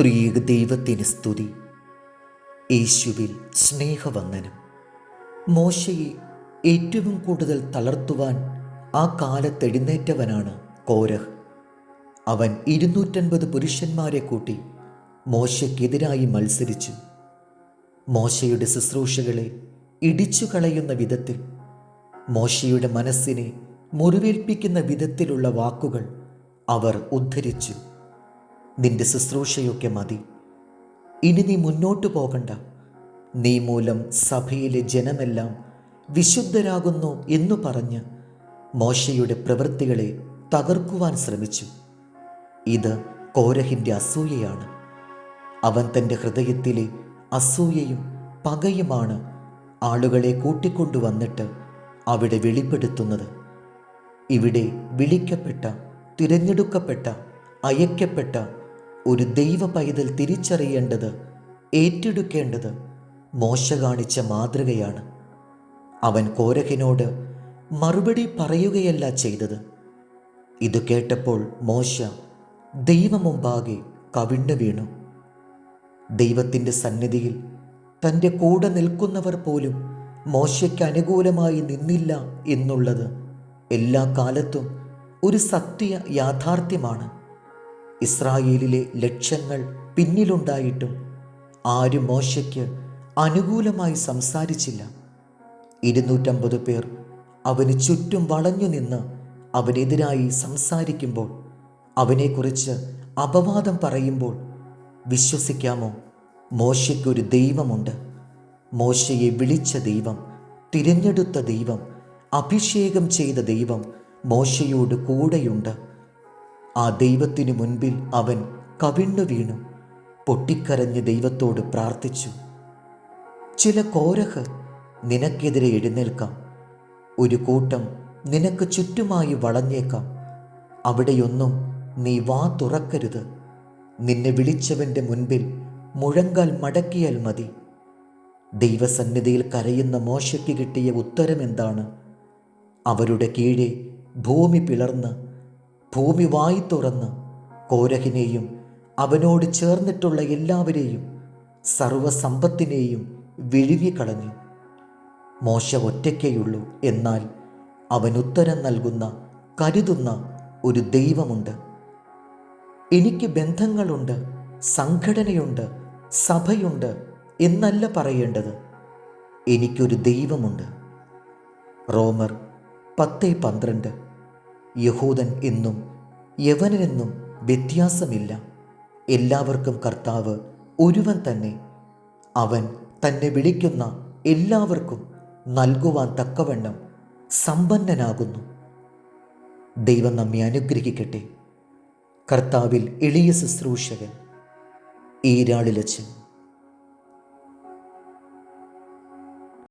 ത്രിയേക ദൈവത്തിന് സ്തുതി. യേശുവിൽ സ്നേഹവന്ദനം. മോശയെ ഏറ്റവും കൂടുതൽ തളർത്തുവാൻ ആ കാലത്തെഴുന്നേറ്റവനാണ് കോരഹ്. അവൻ ഇരുന്നൂറ്റൻപത് പുരുഷന്മാരെ കൂട്ടി മോശയ്ക്കെതിരായി മത്സരിച്ചു. മോശയുടെ ശുശ്രൂഷകളെ ഇടിച്ചു കളയുന്ന വിധത്തിൽ മോശയുടെ മനസ്സിനെ മുറിവേൽപ്പിക്കുന്ന വിധത്തിലുള്ള വാക്കുകൾ അവർ ഉദ്ധരിച്ചു. നിന്റെ ശുശ്രൂഷയൊക്കെ മതി. ഇനി നീ മുന്നോട്ടു പോകണ്ട. നീ മൂലം സഭയിലെ ജനമെല്ലാം വിശുദ്ധരാകുന്നു എന്നു പറഞ്ഞ് മോശയുടെ പ്രവൃത്തികളെ തകർക്കുവാൻ ശ്രമിച്ചു. ഇത് കോരഹിന്റെ അസൂയയാണ്. അവൻ തന്റെ ഹൃദയത്തിലെ അസൂയയും പകയുമാണ് ആളുകളെ കൂട്ടിക്കൊണ്ടുവന്നിട്ട് അവിടെ വെളിപ്പെടുത്തുന്നത്. ഇവിടെ വിളിക്കപ്പെട്ട തിരഞ്ഞെടുക്കപ്പെട്ട അയക്കപ്പെട്ട ഒരു ദൈവ പൈതൽ തിരിച്ചറിയേണ്ടത് ഏറ്റെടുക്കേണ്ടത് മോശ കാണിച്ച മാതൃകയാണ്. അവൻ കോരഹിനോട് മറുപടി പറയുകയല്ല ചെയ്തത്. ഇത് കേട്ടപ്പോൾ മോശ ദൈവമുമ്പാകെ കവിണ്ണു വീണു. ദൈവത്തിന്റെ സന്നിധിയിൽ തന്റെ കൂടെ നിൽക്കുന്നവർ പോലും മോശയ്ക്ക് അനുകൂലമായി നിന്നില്ല എന്നുള്ളത് എല്ലാ കാലത്തും ഒരു സത്യ യാഥാർത്ഥ്യമാണ്. ഇസ്രായേലിലെ ലക്ഷ്യങ്ങൾ പിന്നിലുണ്ടായിട്ടും ആരും മോശയ്ക്ക് അനുകൂലമായി സംസാരിച്ചില്ല. ഇരുന്നൂറ്റമ്പത് പേർ അവന് ചുറ്റും വളഞ്ഞു നിന്ന് അവനെതിരായി സംസാരിക്കുമ്പോൾ അവനെക്കുറിച്ച് അപവാദം പറയുമ്പോൾ വിശ്വസിക്കാമോ? മോശയ്ക്കൊരു ദൈവമുണ്ട്. മോശയെ വിളിച്ച ദൈവം തിരഞ്ഞെടുത്ത ദൈവം അഭിഷേകം ചെയ്ത ദൈവം മോശയോട് കൂടെയുണ്ട്. ആ ദൈവത്തിനു മുൻപിൽ അവൻ കവിണ്ണു വീണു. പൊട്ടിക്കരഞ്ഞ് ദൈവത്തോട് പ്രാർത്ഥിച്ചു. ചില കോരഹ് നിനക്കെതിരെ എഴുന്നേൽക്കാം. ഒരു കൂട്ടം നിനക്ക് ചുറ്റുമായി വളഞ്ഞേക്കാം. അവിടെയൊന്നും നീ വാ തുറക്കരുത്. നിന്നെ വിളിച്ചവന്റെ മുൻപിൽ മുഴങ്കാൽ മടക്കിയാൽ മതി. ദൈവസന്നിധിയിൽ കരയുന്ന മോശയ്ക്ക് കിട്ടിയ ഉത്തരം എന്താണ് അവരുടെ കീഴെ ഭൂമി പിളർന്ന് ഭൂമി വായി തുറന്ന് കോരഹിനെയും അവനോട് ചേർന്നിട്ടുള്ള എല്ലാവരെയും സർവസമ്പത്തിനെയും വിഴുകിക്കളഞ്ഞു മോശ ഒറ്റയ്ക്കേയുള്ളൂ. എന്നാൽ അവൻ ഉത്തരം നൽകുന്ന കരുതുന്ന ഒരു ദൈവമുണ്ട്. എനിക്ക് ബന്ധങ്ങളുണ്ട് സംഘടനയുണ്ട് സഭയുണ്ട് എന്നല്ല പറയേണ്ടത്. എനിക്കൊരു ദൈവമുണ്ട്. റോമർ പത്ത് പന്ത്രണ്ട്. യഹൂദൻ എന്നും യവനെന്നും വ്യത്യാസമില്ല. എല്ലാവർക്കും കർത്താവ് ഒരുവൻ തന്നെ. അവൻ തന്നെ വിളിക്കുന്ന എല്ലാവർക്കും നൽകുവാൻ തക്കവണ്ണം സമ്പന്നനാകുന്നു. ദൈവം നമ്മെ അനുഗ്രഹിക്കട്ടെ. കർത്താവിൽ എളിയ ശുശ്രൂഷകൻ ഈരാളിലച്ചൻ